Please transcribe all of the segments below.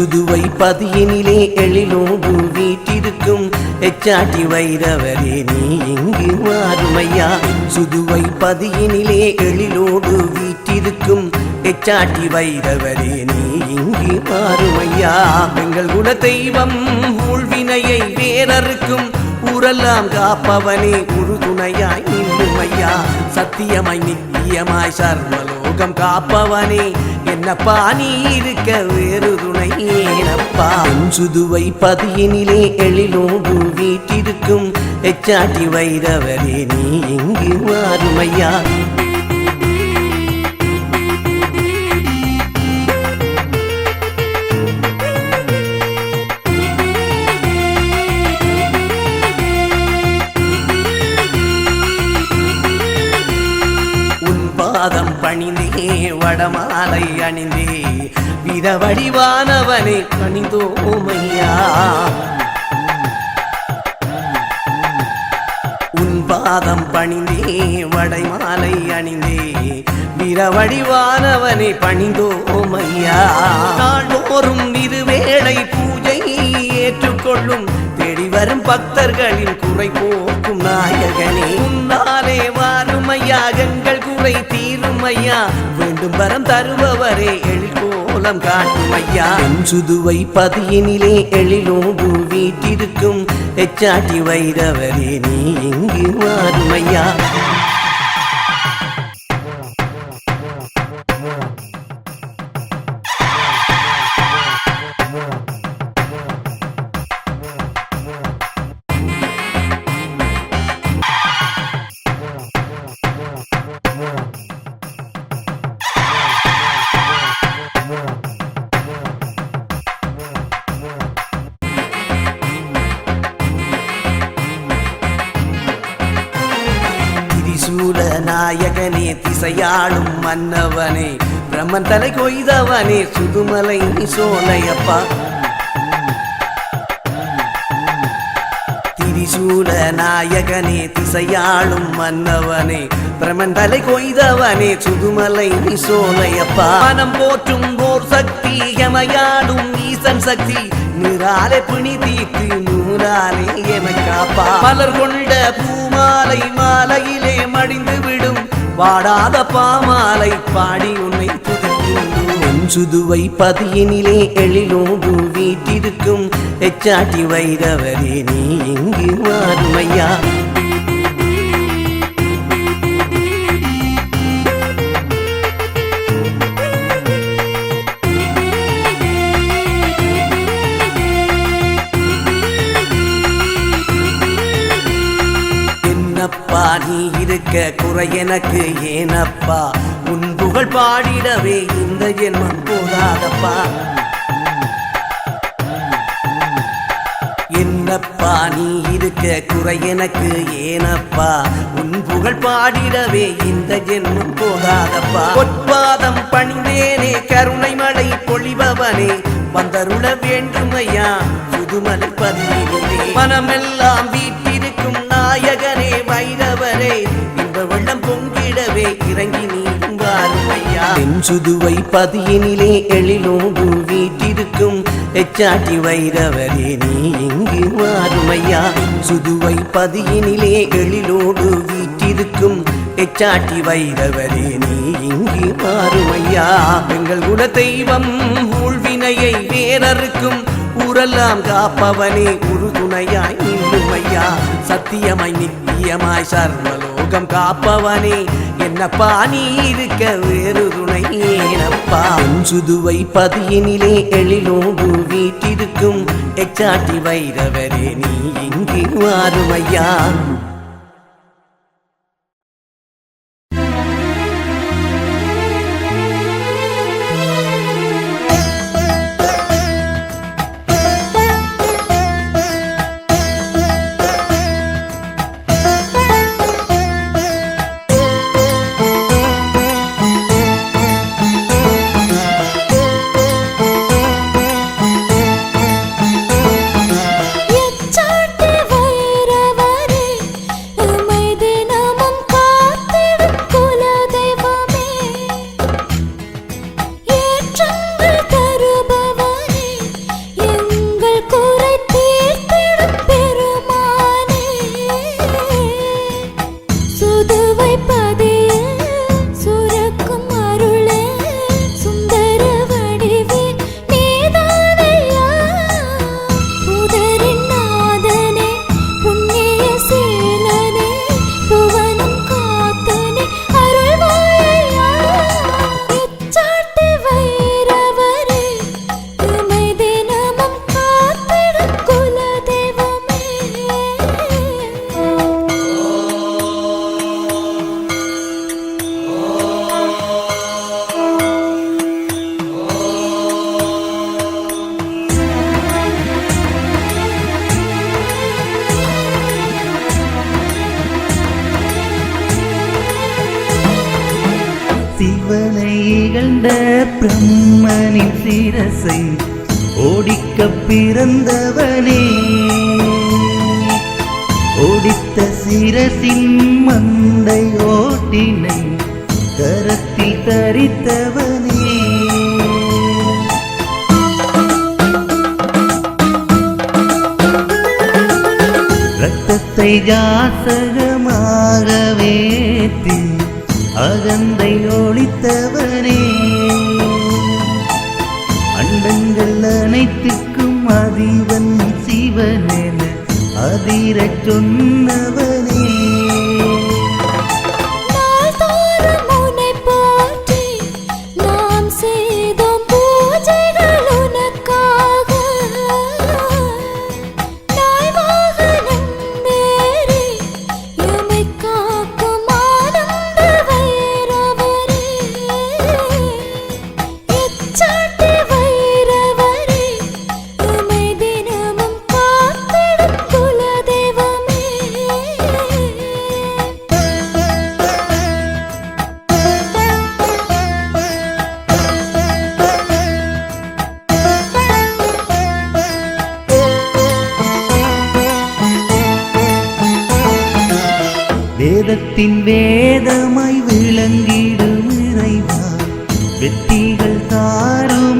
சுதுவை பதியினிலே எழிலோடு வீட்டிருக்கும் எச்சாட்டி வைரவரே நீ இங்கு மாறுமையா சுதுவை பதியினிலே எழிலோடு வீட்டிருக்கும் எச்சாட்டி வைரவரே நீ இங்கு மாறுமையா எங்கள் குல தெய்வம் ஊழ்வினையை வேறறுக்கும் ஊரெல்லாம் காப்பவனே உறுதுணையாய் ஐயா சத்தியமாய் நித்தியமாய் சர்மலோகம் காப்பவனே. என்னப்பா நீ இருக்க வேறு துணை? ஏனப்பா சுதுவை பதியினிலே எழிலோடு வீட்டிருக்கும் எச்சாட்டி வைரவரே நீ இங்கு மாறுமையா பாதம் பணிந்தே வடமாலை அணிந்தே. வித வடிவானவனை பணிந்தோமையா உன் பாதம் பணிந்தே வடைமாலை அணிந்தே. விரவடிவானவனை பணிந்தோமையா நாள்தோறும் இருவேளை பூஜை ஏற்றுக்கொள்ளும் வரும் பக்தர்களின் குறை போக்கும் நாயகனே. உன்னாலே வாருமையா எங்கள் குறை தீருமையா. வேண்டும் வரம் தருபவரே எழில்கோலம் காட்டுமையா. சுதுவை பதியினிலே எழிலோடு வீட்டிருக்கும் எச்சாட்டி வைரவரே நீ இங்கு வாருமையா. சுதுமலை சோலையப்பா. திரிசூல நாயகனே திசையாளும் மன்னவனே பிரமன் தலை கொய்தவனே சுதுமலை நீ சோலையப்பா. மனம் போற்றும் போர் சக்தி எமையாடும் ஈசன் சக்தி நிறாலே பிணி தீர்த்து நூறாலே எமக்காப்பா மலர் கொண்ட பூமாலை மாலையிலே மடிந்து விடும் வாடாத பாமாலை பாடி உன்னை துதிக்கும். சுதுவை பதியினிலே எழிலோடு வீட்டிருக்கும் எச்சாட்டி வைரவரே நீ இங்கு மாறுமையா என்னப்பா நீ இருக்க குறை எனக்கு ஏனப்பா? புகழ் பாடிடவே இந்த ஜென்மம் போதாதப்பா. என்னப்பா நீ இருக்க குறை எனக்கு ஏனப்பா? உன் புகழ் பாடிடவே இந்த ஜென்மம் போதாதப்பா. பொற்பாதம் பணிந்தேனே கருணை மழை பொழிபவனே வந்தருள வேண்டுமையா புதுமலை பதிவிலே மனமெல்லாம் வீட்டிருக்கும் நாயகனே வைரவரே இந்த வெள்ளம் பொங்கிடவே இறங்கி நீரும் வாருமையா சுதுவை பதியினிலே எழிலோடு வீட்டிருக்கும் எச்சாட்டி வைரவரே நீ இங்கு வாருமையா சுதுவை பதியினிலே எழிலோடு வீட்டிருக்கும் எச்சாட்டி வைரவரே நீ இங்கு மாறுமையா எங்கள் குல தெய்வம் ஊழ்வினையை வேறறுக்கும் ஊரெல்லாம் காப்பவனே உறுதுணையாய் ஐயா சத்தியமாய் நித்தியமாய் சர்மலோகம் காப்பவனே. என்னப்பா நீ இருக்க வேறு துணை ஏனப்பா சுதுவை பதியினிலே எழிலோடு வீட்டிருக்கும் எச்சாட்டி வைரவரே நீ இங்கு வாருமையா? பிரம்மனின் சிரசை ஓடிக்க பிறந்தவனே. ஓடித்த சிரசின் மந்தை ஓட்டினை கரத்தில் தரித்தவனே. ரத்தத்தை ஜாசகமாக வேத்தி அகந்தை ஒழித்தவனே அண்டங்கள் அனைத்துக்கும் அதிவன் சிவனென அதிரச் சொன்னவர். தாரும்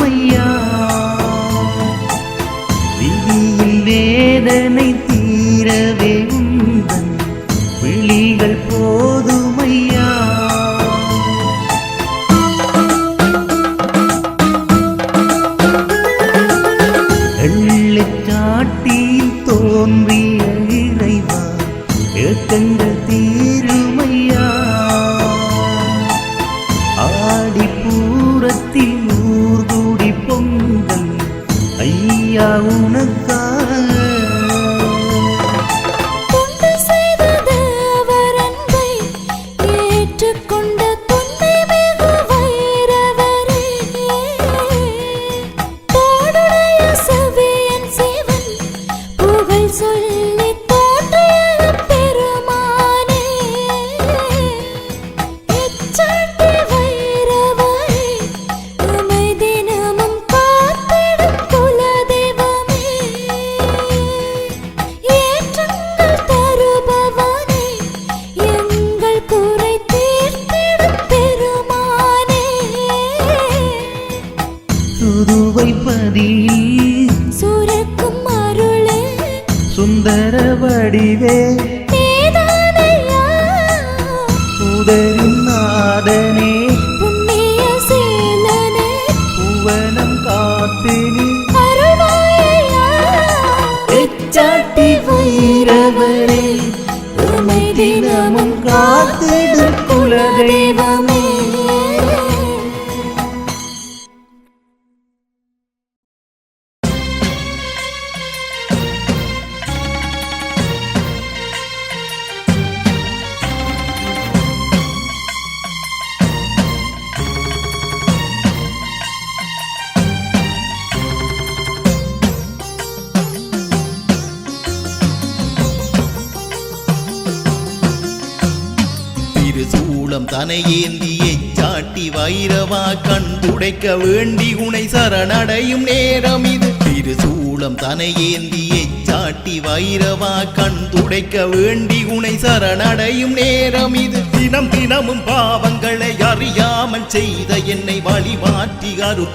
தனை தனையேந்தி எச்சாட்டி வைரவா கண் துடைக்க வேண்டி உனை சரணடையும் நேரம் இது. திருசூலம் தனை தனையேந்தி எச்சாட்டி வைரவா கண் துடைக்க வேண்டி உனை சரணடையும் நேரம் இது. தினம் தினமும் பாவங்களை அறியாமல் செய்த என்னை வழிமாற்றி அருள்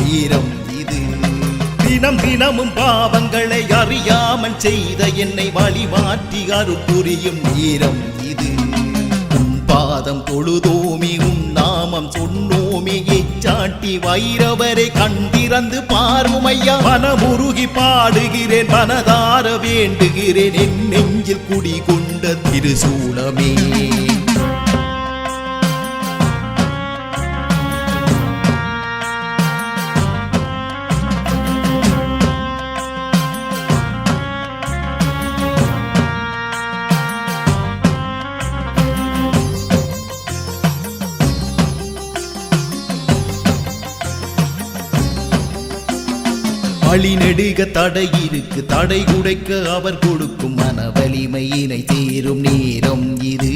நேரம் இது. தினம் தினமும் பாவங்களை அறியாமல் செய்த என்னை வழிமாற்றி அருள் புரியும் நேரம் இது தொழுதோமி உன் நாமம் சொன்னோமே எச்சாட்டி வைரவரை கண்டிறந்து பார்வுமையா. மனமுருகி பாடுகிறேன் மனதார வேண்டுகிறேன் என் நெஞ்சில் குடி கொண்ட திருசூலமே. வழி நெடுக தடை இருக்கு. தடை குடைக்க அவர் கொடுக்கும் மன வலிமையினை தீரும் நேரம் இது.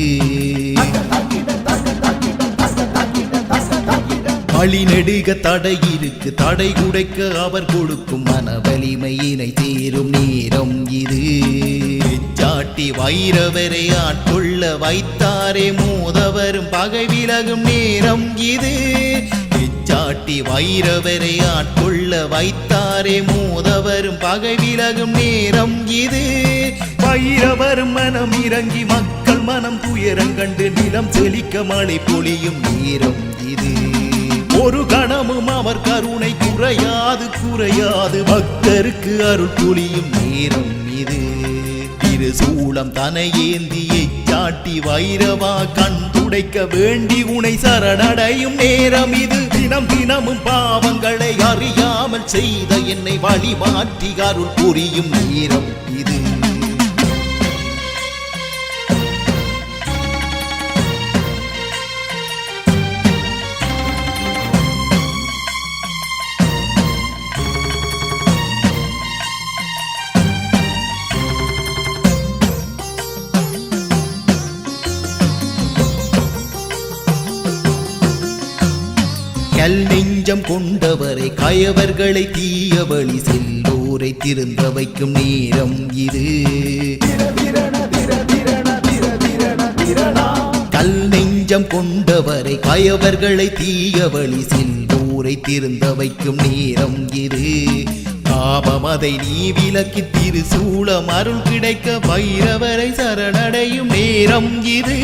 வழி நெடுக தடை இருக்கு. தடை குடைக்க அவர் கொடுக்கும் மன வலிமையினை தீரும் நேரம் இது. சாட்டி வைரவரை ஆட்கொள்ள வைத்தாரே. மோதவரும் பகை விலகும் நேரம் இது. காட்டி வைரவரை ஆட்கொள்ள வைத்தாரே மோதவரும் பகை விலகும் நேரம் இது. வைரவரும் மனம் இறங்கி மக்கள் மனம் துயரம் கண்டு நிலம் செழிக்க மழை பொழியும் நேரம் இது. ஒரு கணமும் அவர் கருணை குறையாது குறையாது. பக்தருக்கு அருள் புரியும் நேரம் இது. திரு சூளம் தனை ஏந்தியை சாட்டி வைரவா கண் துடைக்க வேண்டி உனை சரணடையும் நேரம் இது. தினம் தினமும் பாவங்களை அறியாமல் செய்த என்னை வழி மாற்றி அருள் புரியும் நேரம் இது. நெஞ்சம் கொண்டவரை கயவர்களை தீய வழி செல்லோரை திருந்த வைக்கும் நேரம் இது. கல் நெஞ்சம் கொண்டவரை கயவர்களை தீய வழி செல்லோரை திருந்த வைக்கும் நேரம் இது. பாபம் அதை நீ விலக்கி திருசூளம் அருள் கிடைக்க வைரவரை சரணடையும் நேரம் இது.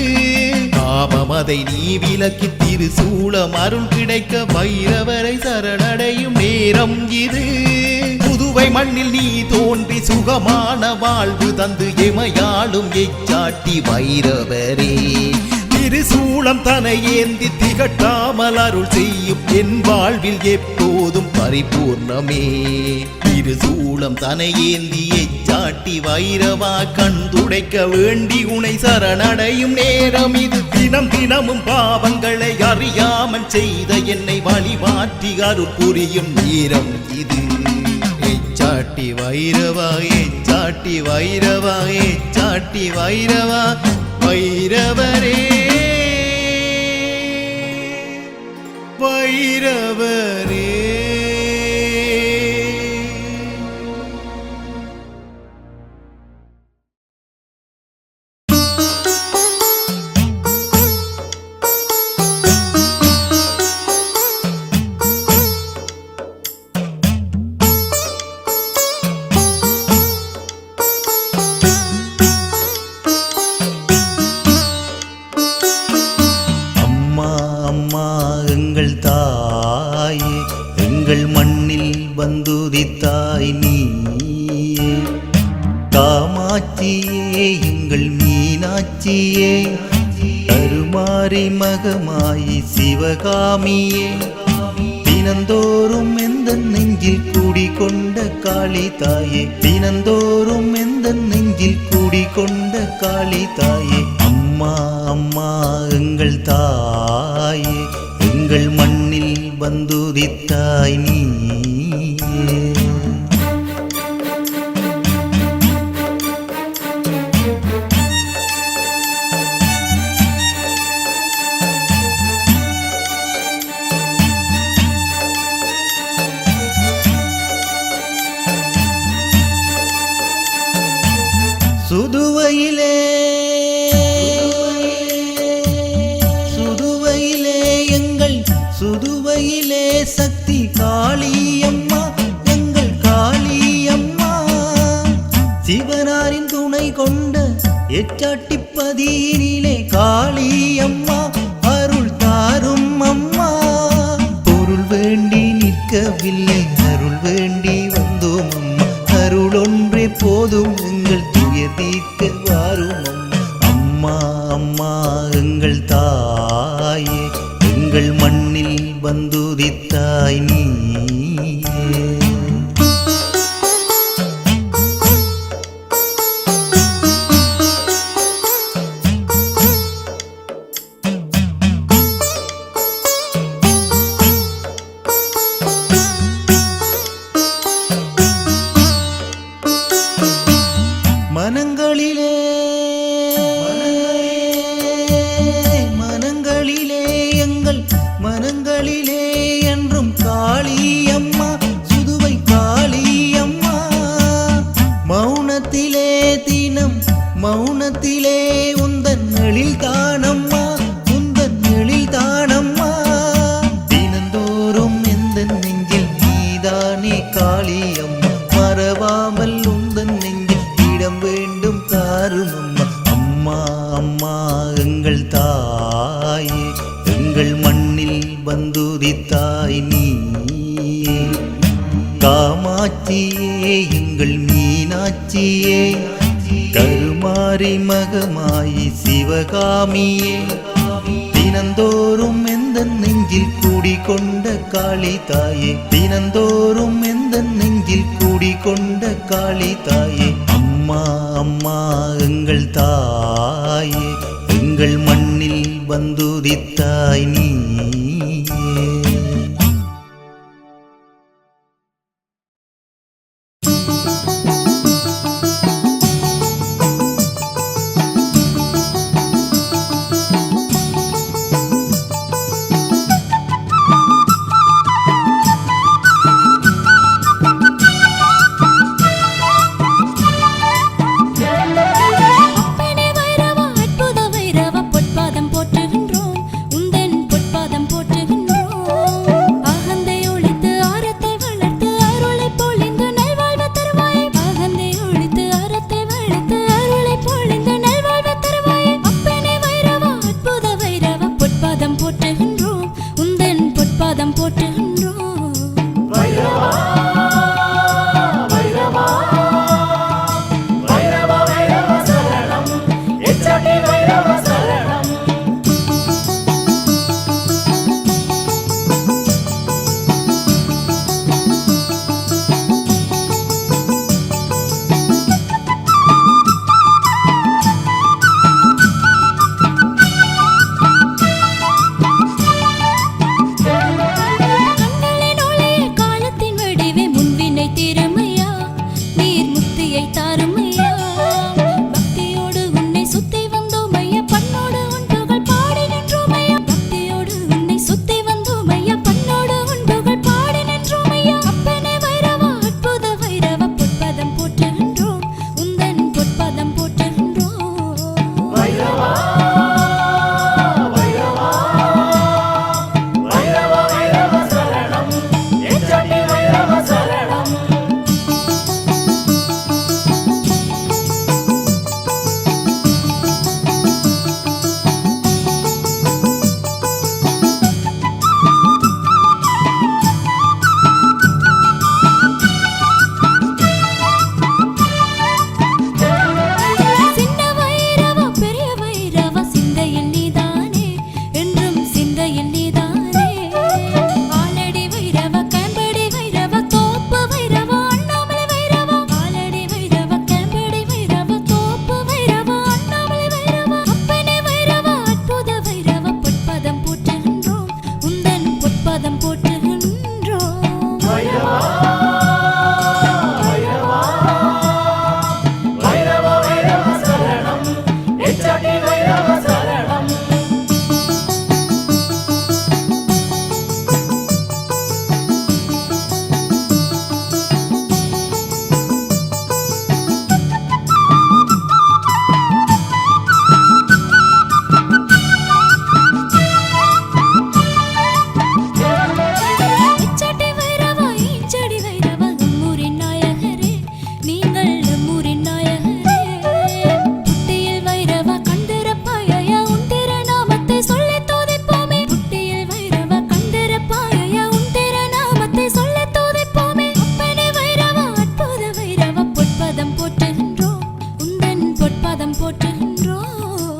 பாபம் அதை நீ விலக்கி திருசூலம் அருள் கிடைக்க வைரவரை சரணடையும் நேரம் இது. புதுவை மண்ணில் நீ தோன்றி சுகமான வாழ்வு தந்து எமையாளும் எச்சாட்டி வைரவரே திருசூளம் தனை ஏந்தி திகட்டாமல் அருள் செய்யும் என் வாழ்வில் எப்போதும் பரிபூர்ணமே. திருசூளம் தனை ஏந்தி எச்சாட்டி வைரவா கண் துடைக்க வேண்டி உனை சரணடையும் நேரம் இது. தினம் தினமும் பாவங்களை அறியாமல் செய்த என்னை வழிமாற்றி அருள் புரியும் நேரம் இது. எச்சாட்டி வைரவா எச்சாட்டி வைரவா எச்சாட்டி வைரவா வைரவரே. வைரவரே கொண்ட காளி தாயே அம்மா அம்மா எங்கள் தாயே எங்கள் மண்ணில் வந்துதித்தாய் நீ. காட்டாட்டிப்பதியினிலே காளி அம்மா அருள் தாரும் அம்மா. பொருள் வேண்டி நிற்கவில்லை. வந்துதித்தாய் நீ பாதம் போற்றுகின்றோம்.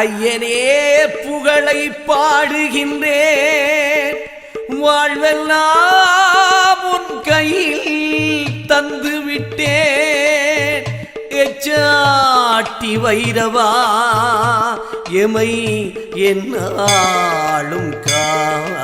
ஐயனே புகழை பாடுகின்றேன். வாழ்வெல்லாம் உன் கையில் தந்து விட்டேன். எச்சாட்டி வைரவா எமை என்னாலும் காருமையா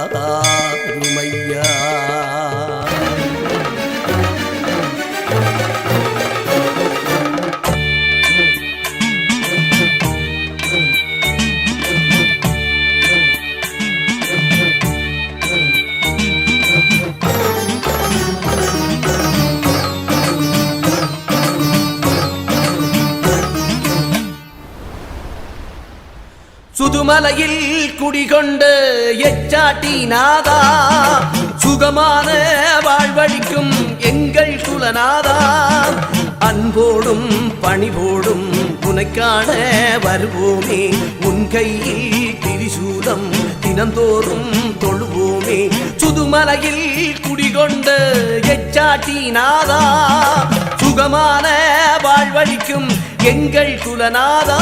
மலையில் குடிகொண்ட எச்சாட்டி நாதா. சுகமான வாழ்வழிக்கும் எங்கள் குலநாதா. அன்போடும் பணிவோடும் உனக்கான வருவோமே. உன் கையில் திரிசூலம் தினந்தோறும் தொழுவோமே. சுதுமலையில் குடிகொண்ட எச்சாட்டி நாதா. சுகமான வாழ்வழிக்கும் எங்கள் குலநாதா.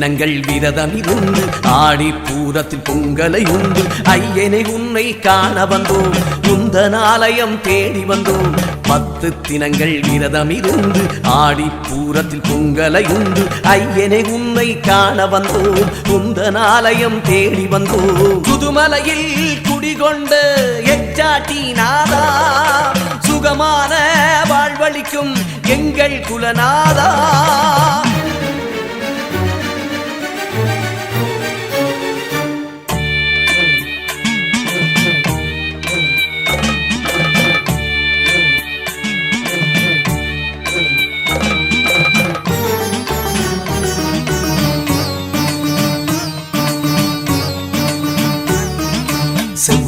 தினங்கள் விரதம் இருந்து ஆடி பூரத்தில் பொங்கலை உண்டு. ஐயனை உன்னை காண வந்தோம் குந்தனாலயம் தேடி வந்தோம். பத்து தினங்கள் விரதம் இருந்து ஆடி பூரத்தில் பொங்கலை உண்டு. ஐயனை உன்னை காண வந்தோம் குந்தனாலயம் தேடி வந்தோம். புதுமலையில் குடிகொண்ட எச்சாட்டி நாதா சுகமான வாழ்வழிக்கும் எங்கள் குலநாதா.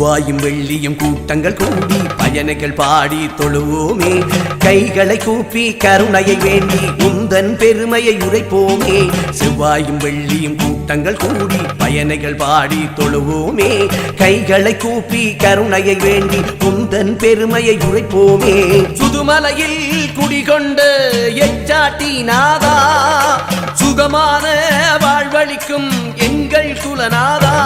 செவ்வாயும் வெள்ளியும் கூட்டங்கள் கூடி பயணிகள் பாடி தொழுவோமே. கைகளை கூப்பி கருணையை வேண்டி உந்தன் பெருமையை உரைப்போமே. செவ்வாயும் வெள்ளியும் கூட்டங்கள் கூடி பயணிகள் பாடி தொழுவோமே. கைகளை கூப்பி கருணையை வேண்டி உந்தன் பெருமையை உரைப்போமே. சுதுமலையில் குடிகொண்டு எச்சாட்டி நாதா. சுகமான வாழ்வழிக்கும் எங்கள் குலநாதா.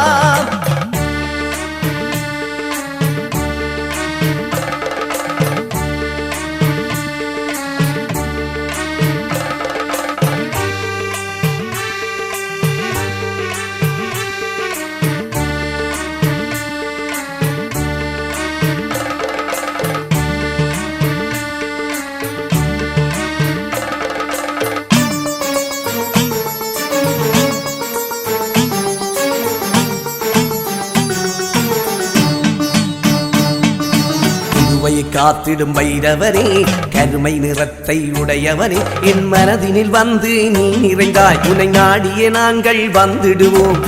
காத்திடும் வைரவரே கருமை நிறத்தை உடையவனே என் மனதினில் வந்து நீ நிறைந்தாய். உனை நாடிய நாங்கள் வந்திடுவோம்.